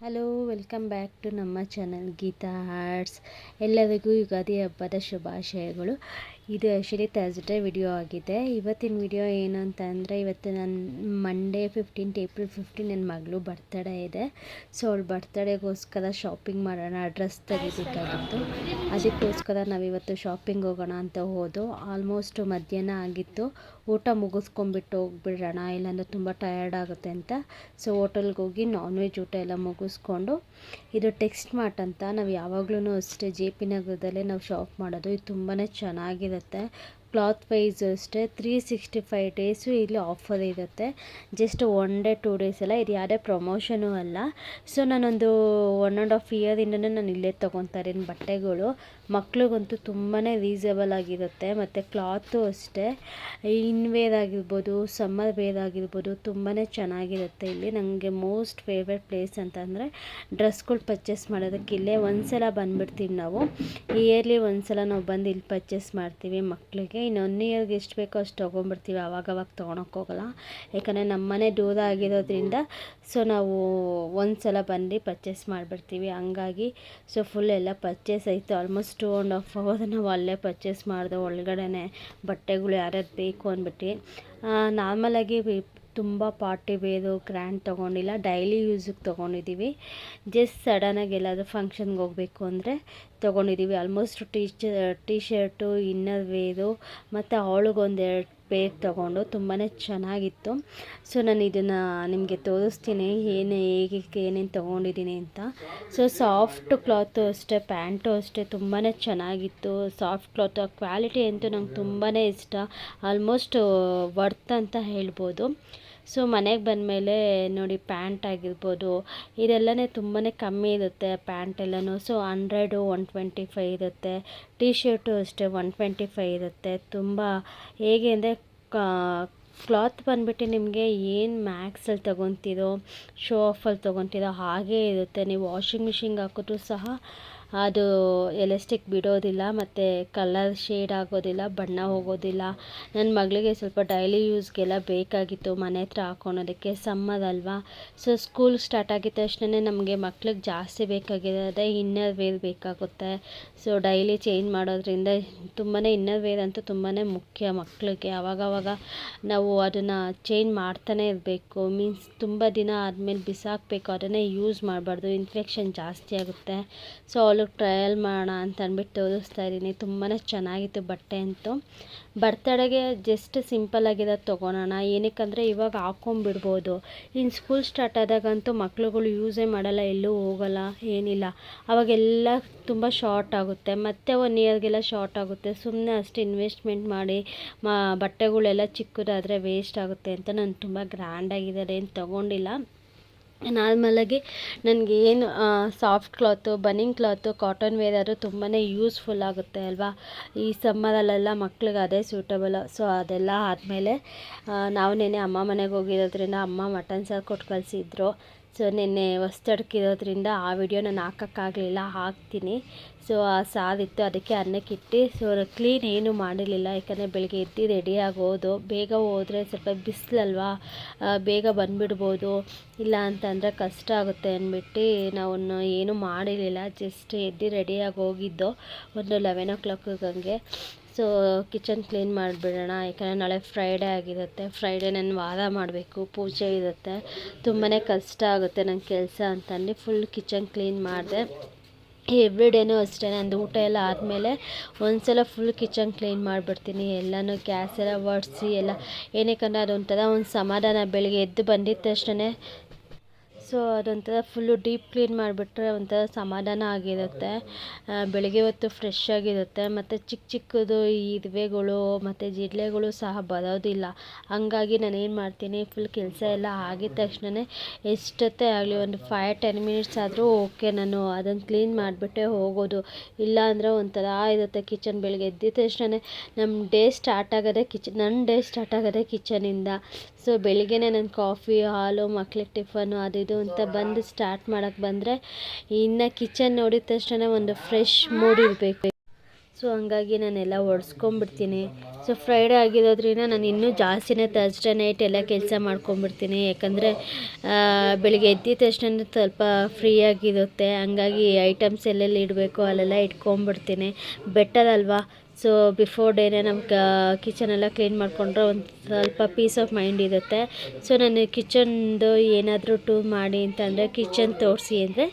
Hello welcome back to ನಮ್ಮ channel Geetha arts ಎಲ್ಲರಿಗೂ ಯುಗಾದಿ ಹಬ್ಬದ ಶುಭಾಶಯಗಳು. ಇದು ಆ್ಯಕ್ಚುಲಿ ಥರ್ಸ್ಡೇ ವಿಡಿಯೋ ಆಗಿದೆ. ಇವತ್ತಿನ ವಿಡಿಯೋ ಏನು ಅಂತ ಅಂದರೆ ಇವತ್ತು ನನ್ನ ಮಂಡೇ ಫಿಫ್ಟೀನ್ತ್ ಏಪ್ರಿಲ್ ಫಿಫ್ಟೀನ್ ನನ್ನ ಮಗಳು ಬರ್ತಡೇ ಇದೆ. ಸೊ ಅವಳು ಬರ್ತಡೇಗೋಸ್ಕರ ಶಾಪಿಂಗ್ ಮಾಡೋಣ ಡ್ರೆಸ್ ತೆಗಿಬೇಕಾಗಿತ್ತು. ಅದಕ್ಕೋಸ್ಕರ ನಾವಿವತ್ತು ಶಾಪಿಂಗ್ ಹೋಗೋಣ ಅಂತ ಹೋದು ಆಲ್ಮೋಸ್ಟ್ ಮಧ್ಯಾಹ್ನ ಆಗಿತ್ತು. ಊಟ ಮುಗಿಸ್ಕೊಂಬಿಟ್ಟು ಹೋಗ್ಬಿಡೋಣ, ಇಲ್ಲಾಂದರೆ ತುಂಬ ಟಯರ್ಡ್ ಆಗುತ್ತೆ ಅಂತ. ಸೊ ಹೋಟೆಲ್ಗೆ ಹೋಗಿ ನಾನ್ ವೆಜ್ ಊಟ ಎಲ್ಲ ಮುಗಿಸ್ಕೊಂಡು, ಇದು ಟೆಕ್ಸ್ಟ್ ಮಾರ್ಟ್ ಅಂತ, ನಾವು ಯಾವಾಗಲೂ ಅಷ್ಟೇ ಜೆ ಪಿ ನಗರದಲ್ಲೇ ನಾವು ಶಾಪ್ ಮಾಡೋದು. ಇದು ತುಂಬಾ ಚೆನ್ನಾಗಿರುತ್ತೆ ಕ್ಲಾತ್ ವೈಸು ಅಷ್ಟೇ ತ್ರೀ ಸಿಕ್ಸ್ಟಿ ಫೈವ್ ಡೇಸು ಇಲ್ಲಿ ಆಫರ್ ಇರುತ್ತೆ. Just one day two days ಅಲ್ಲ ಇದು ಯಾವುದೇ ಪ್ರಮೋಷನು ಅಲ್ಲ. ಸೊ ನಾನೊಂದು ಒನ್ ಆ್ಯಂಡ್ ಆಫ್ ಇಯರಿಂದನೇ ನಾನು ಇಲ್ಲೇ ತೊಗೊತಾ ಬಟ್ಟೆಗಳು. ಮಕ್ಳಿಗಂತೂ ತುಂಬಾ ರೀಸನಬಲ್ ಆಗಿರುತ್ತೆ. ಮತ್ತು ಕ್ಲಾತು ಅಷ್ಟೇ ಇನ್ವೇರ್ ಆಗಿರ್ಬೋದು ಸಮ್ಮರ್ ವೇರ್ ಆಗಿರ್ಬೋದು ತುಂಬಾ ಚೆನ್ನಾಗಿರುತ್ತೆ ಇಲ್ಲಿ. ನನಗೆ ಮೋಸ್ಟ್ ಫೇವ್ರೆಟ್ ಪ್ಲೇಸ್ ಅಂತಂದರೆ ಡ್ರೆಸ್ಗಳು ಪರ್ಚೇಸ್ ಮಾಡೋದಕ್ಕೆ ಇಲ್ಲೇ ಒಂದು ಸಲ ಬಂದುಬಿಡ್ತೀವಿ ನಾವು. ಇಯರ್ಲಿ ಒಂದು ಸಲ ನಾವು ಬಂದು ಇಲ್ಲಿ ಪರ್ಚೇಸ್ ಮಾಡ್ತೀವಿ ಮಕ್ಕಳಿಗೆ ಇನ್ನು ಒನ್ ಎಷ್ಟು ಬೇಕೋ ಅಷ್ಟು ತೊಗೊಂಬಿಡ್ತೀವಿ ಅವಾಗವಾಗ ತೊಗೊಳಕ್ಕೋಗಲ್ಲ ಯಾಕಂದರೆ ನಮ್ಮ ಮನೆ ದೂರ ಆಗಿರೋದ್ರಿಂದ ಸೊ ನಾವು ಒಂದು ಸಲ ಬಂದು ಪರ್ಚೇಸ್ ಮಾಡಿಬಿಡ್ತೀವಿ. ಹಂಗಾಗಿ ಸೊ ಫುಲ್ ಎಲ್ಲ ಪರ್ಚೇಸ್ ಆಯಿತು. Almost two and half hour ನಾವು ಅಲ್ಲೇ ಪರ್ಚೇಸ್ ಮಾಡಿದೆ. ಒಳಗಡೆ ಬಟ್ಟೆಗಳು ಯಾರ್ಯಾರು ಬೇಕು ಅಂದ್ಬಿಟ್ಟು ನಾರ್ಮಲಾಗಿ ತುಂಬ ಪಾರ್ಟಿ ವೇರು, ಗ್ರ್ಯಾಂಡ್ ತೊಗೊಂಡಿಲ್ಲ, ಡೈಲಿ ಯೂಸಿಗೆ ತೊಗೊಂಡಿದ್ದೀವಿ. ಜಸ್ಟ್ ಸಡನ್ನಾಗಿ ಎಲ್ಲಾದರೂ ಫಂಕ್ಷನ್ಗೆ ಹೋಗಬೇಕು ಅಂದರೆ ತೊಗೊಂಡಿದ್ದೀವಿ. Almost T T shirt, inner wear, ಮತ್ತು ಅವಳಿಗೊಂದೆರಡು ಪೇರ್ ತೊಗೊಂಡು ತುಂಬಾ ಚೆನ್ನಾಗಿತ್ತು. ಸೊ ನಾನು ಇದನ್ನು ನಿಮಗೆ ತೋರಿಸ್ತೀನಿ, ಏನು, ಹೇಗೆ, ಏನೇನು ತೊಗೊಂಡಿದ್ದೀನಿ ಅಂತ. ಸೊ ಸಾಫ್ಟ್ ಕ್ಲಾತು ಅಷ್ಟೇ ಪ್ಯಾಂಟು ಅಷ್ಟೇ ತುಂಬಾ ಚೆನ್ನಾಗಿತ್ತು. ಸಾಫ್ಟ್ ಕ್ಲಾತ್ ಕ್ವಾಲಿಟಿ ಅಂತೂ ನಂಗೆ ತುಂಬಾ ಇಷ್ಟ. ಆಲ್ಮೋಸ್ಟ್ ವರ್ತ್ ಅಂತ ಹೇಳ್ಬೋದು. ಸೊ ಮನೆಗೆ ಬಂದಮೇಲೆ ನೋಡಿ ಪ್ಯಾಂಟ್ ಆಗಿರ್ಬೋದು, ಇದೆಲ್ಲನೇ ತುಂಬಾ ಕಮ್ಮಿ ಇರುತ್ತೆ ಪ್ಯಾಂಟ್ ಎಲ್ಲನೂ. So hundred one twenty five ಇರುತ್ತೆ. ಟೀ ಶರ್ಟು ಅಷ್ಟೇ ಒನ್ ಟ್ವೆಂಟಿ ಫೈ ಇರುತ್ತೆ. ತುಂಬ, ಹೇಗೆ ಅಂದರೆ ಕ್ಲಾತ್ ಬಂದುಬಿಟ್ಟು ನಿಮಗೆ ಏನು ಮ್ಯಾಕ್ಸಲ್ಲಿ ತೊಗೊತಿರೋ ಶೋ ಆಫಲ್ಲಿ ತೊಗೊತಿರೋ ಹಾಗೇ ಇರುತ್ತೆ. ನೀವು ವಾಷಿಂಗ್ ಮಿಷಿನ್ಗೆ ಹಾಕಿದ್ರೂ ಸಹ ಅದು ಎಲಾಸ್ಟಿಕ್ ಬಿಡೋದಿಲ್ಲ ಮತ್ತು ಕಲರ್ ಶೇಡ್ ಆಗೋದಿಲ್ಲ, ಬಣ್ಣ ಹೋಗೋದಿಲ್ಲ. ನನ್ನ ಮಗಳಿಗೆ ಸ್ವಲ್ಪ ಡೈಲಿ ಯೂಸ್ಗೆಲ್ಲ ಬೇಕಾಗಿತ್ತು ಮನೆ ಹತ್ರ ಹಾಕೊಳೋದಕ್ಕೆ ಸಮ್ಮರ್ ಅಲ್ವಾ? ಸೊ ಸ್ಕೂಲ್ ಸ್ಟಾರ್ಟ್ ಆಗಿದ ತಕ್ಷಣ ನಮಗೆ ಮಕ್ಳಿಗೆ ಜಾಸ್ತಿ ಬೇಕಾಗಿರೋದೇ ಇನ್ನರ್ ವೇರ್ ಬೇಕಾಗುತ್ತೆ. ಸೊ ಡೈಲಿ ಚೇಂಜ್ ಮಾಡೋದ್ರಿಂದ ತುಂಬಾ ಇನ್ನರ್ ವೇರ್ ಅಂತೂ ತುಂಬಾ ಮುಖ್ಯ ಮಕ್ಕಳಿಗೆ ಅವಾಗವಾಗ ನಾವು ಅದನ್ನು ಚೇಂಜ್ ಮಾಡ್ತಾನೆ ಇರಬೇಕು. ಮೀನ್ಸ್ ತುಂಬ ದಿನ ಆದಮೇಲೆ ಬಿಸಾಕಬೇಕು, ಅದನ್ನೇ ಯೂಸ್ ಮಾಡಬಾರ್ದು. ಇನ್ಫೆಕ್ಷನ್ ಜಾಸ್ತಿ ಆಗುತ್ತೆ. ಸೊ ಅವಳಿಗೆ ಟ್ರಯಲ್ ಮಾಡೋಣ ಅಂತ ಅಂದ್ಬಿಟ್ಟು ತೋರಿಸ್ತಾ ಇದ್ದೀನಿ. ತುಂಬಾ ಚೆನ್ನಾಗಿತ್ತು ಬಟ್ಟೆ ಅಂತೂ. ಬರ್ತಡೆಗೆ ಜಸ್ಟ್ ಸಿಂಪಲ್ ಆಗಿದೆ ತೊಗೊಳೋಣ ಏನಕ್ಕಂದರೆ ಇವಾಗ ಹಾಕ್ಕೊಂಬಿಡ್ಬೋದು ಇನ್ನು ಸ್ಕೂಲ್ ಸ್ಟಾರ್ಟ್ ಆದಾಗಂತೂ ಮಕ್ಳುಗಳು ಯೂಸೇ ಮಾಡಲ್ಲ, ಎಲ್ಲೂ ಹೋಗಲ್ಲ, ಏನಿಲ್ಲ. ಅವಾಗೆಲ್ಲ ತುಂಬ ಶಾರ್ಟ್ ಆಗುತ್ತೆ. ಮತ್ತೆ ಒನ್ ಇಯರ್ಗೆಲ್ಲ ಶಾರ್ಟ್ ಆಗುತ್ತೆ. ಸುಮ್ಮನೆ ಅಷ್ಟು ಇನ್ವೆಸ್ಟ್ಮೆಂಟ್ ಮಾಡಿ ಬಟ್ಟೆಗಳೆಲ್ಲ ಚಿಕ್ಕದಾದರೆ ವೇಸ್ಟ್ ಆಗುತ್ತೆ ಅಂತ ನಾನು ತುಂಬ ಗ್ರ್ಯಾಂಡಾಗಿದ್ದಾರೆ ಏನು ತೊಗೊಂಡಿಲ್ಲ. ನಾರ್ಮಲಾಗಿ ನನಗೆ ಏನು ಸಾಫ್ಟ್ ಕ್ಲಾತು ಬನಿಂಗ್ ಕ್ಲಾತು ಕಾಟನ್ ವೇರ್ ಆದರೂ ತುಂಬಾ ಯೂಸ್ಫುಲ್ ಆಗುತ್ತೆ ಅಲ್ವಾ? ಈ ಸಮ್ಮರಲ್ಲೆಲ್ಲ ಮಕ್ಳಿಗೆ ಅದೇ ಸೂಟಬಲ್ ಸೊ ಅದೆಲ್ಲ ಆದಮೇಲೆ ನಾವು ನೆನೆ ಅಮ್ಮ ಮನೆಗೆ ಹೋಗಿರೋದ್ರಿಂದ ಅಮ್ಮ ಮಟನ್ ಸಾರು ಕೊಟ್ಟು ಕಳಿಸಿದ್ರು. ಸೊ ನಿನ್ನೆ ಹೊಸ್ತಡ್ಕಿರೋದ್ರಿಂದ ಆ ವಿಡಿಯೋ ನಾನು ಹಾಕೋಕ್ಕಾಗಲಿಲ್ಲ, ಹಾಕ್ತೀನಿ. ಸೊ ಆ ಸಾರಿತ್ತು ಅದಕ್ಕೆ ಅನ್ನಕ್ಕಿಟ್ಟು ಸೊ ಕ್ಲೀನ್ ಏನು ಮಾಡಿರಲಿಲ್ಲ. ಯಾಕಂದರೆ ಬೆಳಗ್ಗೆ ಎದ್ದು ರೆಡಿಯಾಗಿ ಹೋದು. ಬೇಗ ಹೋದರೆ ಸ್ವಲ್ಪ ಬಿಸಿಲಲ್ವಾ? ಬೇಗ ಬಂದುಬಿಡ್ಬೋದು. ಇಲ್ಲ ಅಂತಂದರೆ ಕಷ್ಟ ಆಗುತ್ತೆ ಅಂದ್ಬಿಟ್ಟು ನಾವು ಏನೂ ಮಾಡಿರಲಿಲ್ಲ. ಜಸ್ಟ್ ಎದ್ದು ರೆಡಿಯಾಗಿ ಹೋಗಿದ್ದು. ಒಂದು ಲೆವೆನ್ ಓ ಕ್ಲಾಕಿಗೆ ಹಂಗೆ ಸೊ ಕಿಚನ್ ಕ್ಲೀನ್ ಮಾಡಿಬಿಡೋಣ, ಯಾಕಂದರೆ ನಾಳೆ ಫ್ರೈಡೇ ಆಗಿರುತ್ತೆ. ಫ್ರೈಡೇ ನಾನು ವಾರ ಮಾಡಬೇಕು, ಪೂಜೆ ಇರುತ್ತೆ. ತುಂಬಾ ಕಷ್ಟ ಆಗುತ್ತೆ ನನ್ನ ಕೆಲಸ ಅಂತಂದು ಫುಲ್ ಕಿಚನ್ ಕ್ಲೀನ್ ಮಾಡಿದೆ. ಎವ್ರಿ ಡೇನೂ ಅಷ್ಟೇ, ನಂದು ಊಟ ಎಲ್ಲ ಆದಮೇಲೆ ಒಂದು ಸಲ ಫುಲ್ ಕಿಚನ್ ಕ್ಲೀನ್ ಮಾಡಿಬಿಡ್ತೀನಿ. ಎಲ್ಲನೂ ಗ್ಯಾಸ್ ಎಲ್ಲ ಒರೆಸಿ ಎಲ್ಲ ಏನಕ್ಕಂದ್ರೆ ಅದೊಂಥರ ಒಂದು ಸಮಾಧಾನ ಬೆಳಗ್ಗೆ ಎದ್ದು ಬಂದಿದ್ದ ತಕ್ಷಣ ಸೊ ಅದೊಂಥರ ಫುಲ್ಲು ಡೀಪ್ ಕ್ಲೀನ್ ಮಾಡಿಬಿಟ್ರೆ ಒಂಥರ ಸಮಾಧಾನ ಆಗಿರುತ್ತೆ. ಬೆಳಗ್ಗೆ ಹೊತ್ತು ಫ್ರೆಶ್ ಆಗಿರುತ್ತೆ. ಮತ್ತು ಚಿಕ್ಕ ಚಿಕ್ಕದು ಇರುವೆಗಳು ಮತ್ತು ಜಿಡ್ಲೆಗಳು ಸಹ ಬರೋದಿಲ್ಲ. ಹಂಗಾಗಿ ನಾನು ಏನು ಮಾಡ್ತೀನಿ ಫುಲ್ ಕೆಲಸ ಎಲ್ಲ ಆಗಿದ ತಕ್ಷಣವೇ ಎಷ್ಟೊತ್ತೇ ಆಗಲಿ, ಒಂದು ಫೈವ್ ಟೆನ್ ಮಿನಿಟ್ಸ್ ಆದರೂ ಓಕೆ ನಾನು ಅದನ್ನು ಕ್ಲೀನ್ ಮಾಡಿಬಿಟ್ಟೆ ಹೋಗೋದು. ಇಲ್ಲ ಅಂದರೆ ಒಂಥರ ಇರುತ್ತೆ ಕಿಚನ್ ಬೆಳಗ್ಗೆ ಎದ್ದಿದ ತಕ್ಷಣ ನಮ್ಮ ಡೇ ಸ್ಟಾರ್ಟ್ ಆಗೋದೇ ಕಿಚನ್ ನನ್ನ ಡೇ ಸ್ಟಾರ್ಟ್ ಆಗೋದೇ ಕಿಚನಿಂದ ಸೊ ಬೆಳಿಗ್ಗೆನೇ ನಾನು ಕಾಫಿ ಹಾಲು, ಮಕ್ಳಿಗೆ ಟಿಫನು ಅದು ಇದು ಅಂತ ಬಂದು ಸ್ಟಾರ್ಟ್ ಮಾಡೋಕ್ಕೆ ಬಂದರೆ ಇನ್ನು ಕಿಚನ್ ನೋಡಿದ ತಕ್ಷಣ ಒಂದು ಫ್ರೆಶ್ ಮೂಡ್ ಇರಬೇಕು. ಸೊ ಹಂಗಾಗಿ ನಾನೆಲ್ಲ ಹೊಡ್ಸ್ಕೊಂಬಿಡ್ತೀನಿ ಸೊ ಫ್ರೈಡೇ ಆಗಿರೋದ್ರಿಂದ ನಾನು ಇನ್ನೂ ಜಾಸ್ತಿನೇ ಥರ್ಸ್ಡೇ ನೈಟ್ ಎಲ್ಲ ಕೆಲಸ ಮಾಡ್ಕೊಂಡ್ಬಿಡ್ತೀನಿ. ಯಾಕಂದರೆ ಬೆಳಿಗ್ಗೆ ಎದ್ದಿದ ತಕ್ಷಣ ಸ್ವಲ್ಪ ಫ್ರೀಯಾಗಿರುತ್ತೆ ಹಂಗಾಗಿ ಐಟಮ್ಸ್ ಎಲ್ಲೆಲ್ಲಿ ಇಡಬೇಕು ಅಲ್ಲೆಲ್ಲ ಇಟ್ಕೊಂಬಿಡ್ತೀನಿ ಬೆಟರ್ ಅಲ್ವಾ? ಸೊ ಬಿಫೋರ್ ಡೇನೇ ನಮ್ಮ ಕಿಚನೆಲ್ಲ ಕ್ಲೀನ್ ಮಾಡಿಕೊಂಡ್ರೆ ಒಂದು ಸ್ವಲ್ಪ ಪೀಸ್ ಆಫ್ ಮೈಂಡ್ ಇರುತ್ತೆ. ಸೊ ನಾನು ಕಿಚನ್ದು ಏನಾದರೂ ಟೂ ಮಾಡಿ ಅಂತಂದರೆ ಕಿಚನ್ ತೋರಿಸಿ ಅಂದರೆ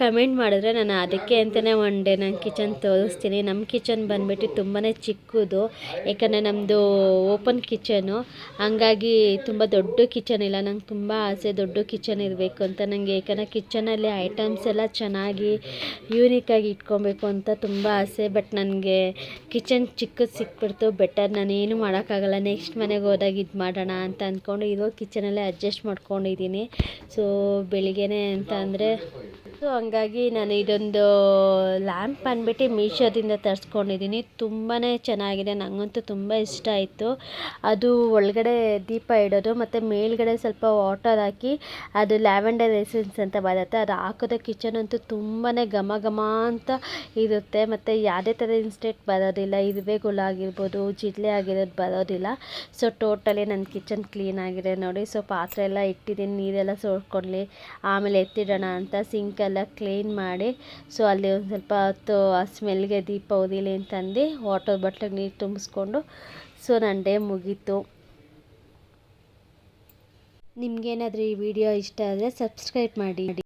ಕಮೆಂಟ್ ಮಾಡಿದ್ರೆ ನಾನು ಅದಕ್ಕೆ ಅಂತಲೇ ಒನ್ ಡೇ ನಾನು ಕಿಚನ್ ತೋರಿಸ್ತೀನಿ. ನಮ್ಮ ಕಿಚನ್ ಬಂದುಬಿಟ್ಟು ತುಂಬಾ ಚಿಕ್ಕದು, ಯಾಕಂದರೆ ನಮ್ಮದು ಓಪನ್ ಕಿಚನು ಹಂಗಾಗಿ ತುಂಬ ದೊಡ್ಡ ಕಿಚನ್ ಇಲ್ಲ. ನಂಗೆ ತುಂಬ ಆಸೆ ದೊಡ್ಡ ಕಿಚನ್ ಇರಬೇಕು ಅಂತ. ನನಗೆ ಯಾಕಂದರೆ ಕಿಚನಲ್ಲಿ ಐಟಮ್ಸ್ ಎಲ್ಲ ಚೆನ್ನಾಗಿ ಯೂನಿಕಾಗಿ ಇಟ್ಕೊಬೇಕು ಅಂತ ತುಂಬ ಆಸೆ. ಬಟ್ ನನಗೆ ಕಿಚನ್ ಚಿಕ್ಕದು ಸಿಕ್ಬಿಡ್ತು ಬೆಟರ್ ನಾನೇನು ಮಾಡೋಕ್ಕಾಗಲ್ಲ. ನೆಕ್ಸ್ಟ್ ಮನೆಗೆ ಹೋದಾಗ ಇದು ಮಾಡೋಣ ಅಂತ ಅಂದ್ಕೊಂಡು ಇವಾಗ ಕಿಚನಲ್ಲೇ ಅಡ್ಜಸ್ಟ್ ಮಾಡ್ಕೊಂಡಿದ್ದೀನಿ ಸೊ ಬೆಳಿಗ್ಗೆನೇ ಅಂತ ಅಂದರೆ ಸೊ ಹಂಗಾಗಿ ನಾನು ಇದೊಂದು ಲ್ಯಾಂಪ್ ಅಂದ್ಬಿಟ್ಟು ಮೀಶೋದಿಂದ ತರಿಸ್ಕೊಂಡಿದ್ದೀನಿ. ತುಂಬಾ ಚೆನ್ನಾಗಿದೆ. ನನಗಂತೂ ತುಂಬ ಇಷ್ಟ ಆಯಿತು. ಅದು ಒಳಗಡೆ ದೀಪ ಇಡೋದು ಮತ್ತು ಮೇಲ್ಗಡೆ ಸ್ವಲ್ಪ ವಾಟರ್ ಹಾಕಿ ಅದು ಲ್ಯಾವೆಂಡರ್ ಎಸೆನ್ಸ್ ಅಂತ ಬರುತ್ತೆ. ಅದು ಹಾಕೋದ ಕಿಚನ್ ಅಂತೂ ತುಂಬಾ ಘಮ ಘಮ ಅಂತ ಇರುತ್ತೆ. ಮತ್ತು ಯಾವುದೇ ಥರ ಇನ್ಸ್ಟೆಂಟ್ ಬರೋದಿಲ್ಲ. ಇರುವೆಗಳು ಆಗಿರ್ಬೋದು, ಜಿಡ್ಲೆ ಆಗಿರೋದು ಬರೋದಿಲ್ಲ. ಸೊ ಟೋಟಲಿ ನನ್ನ ಕಿಚನ್ ಕ್ಲೀನ್ ಆಗಿದೆ ನೋಡಿ. ಸೊ ಪಾತ್ರೆ ಎಲ್ಲ ಇಟ್ಟಿದ್ದೀನಿ. ನೀರೆಲ್ಲ ಸೋಡ್ಕೊಳ್ಳಿ ಆಮೇಲೆ ಎತ್ತಿಡೋಣ ಅಂತ. ಸಿಂಕೆಲ್ಲ ಕ್ಲೀನ್ ಮಾಡಿ, ಸೊ ಅಲ್ಲಿ ಒಂದು ಸ್ವಲ್ಪ ಹೊತ್ತು ಆ ಸ್ಮೆಲ್ಗೆ ದೀಪ ಓದಿಲಿ ಅಂತಂದು ವಾಟರ್ ಬಾಟ್ಲಿಗೆ ನೀರು ತುಂಬಿಸ್ಕೊಂಡು, ಸೊ ನನ್ನ ಡೇ ಮುಗೀತು. ನಿಮಗೇನಾದರೂ ಈ ವಿಡಿಯೋ ಇಷ್ಟ ಆದರೆ ಸಬ್ಸ್ಕ್ರೈಬ್ ಮಾಡಿ.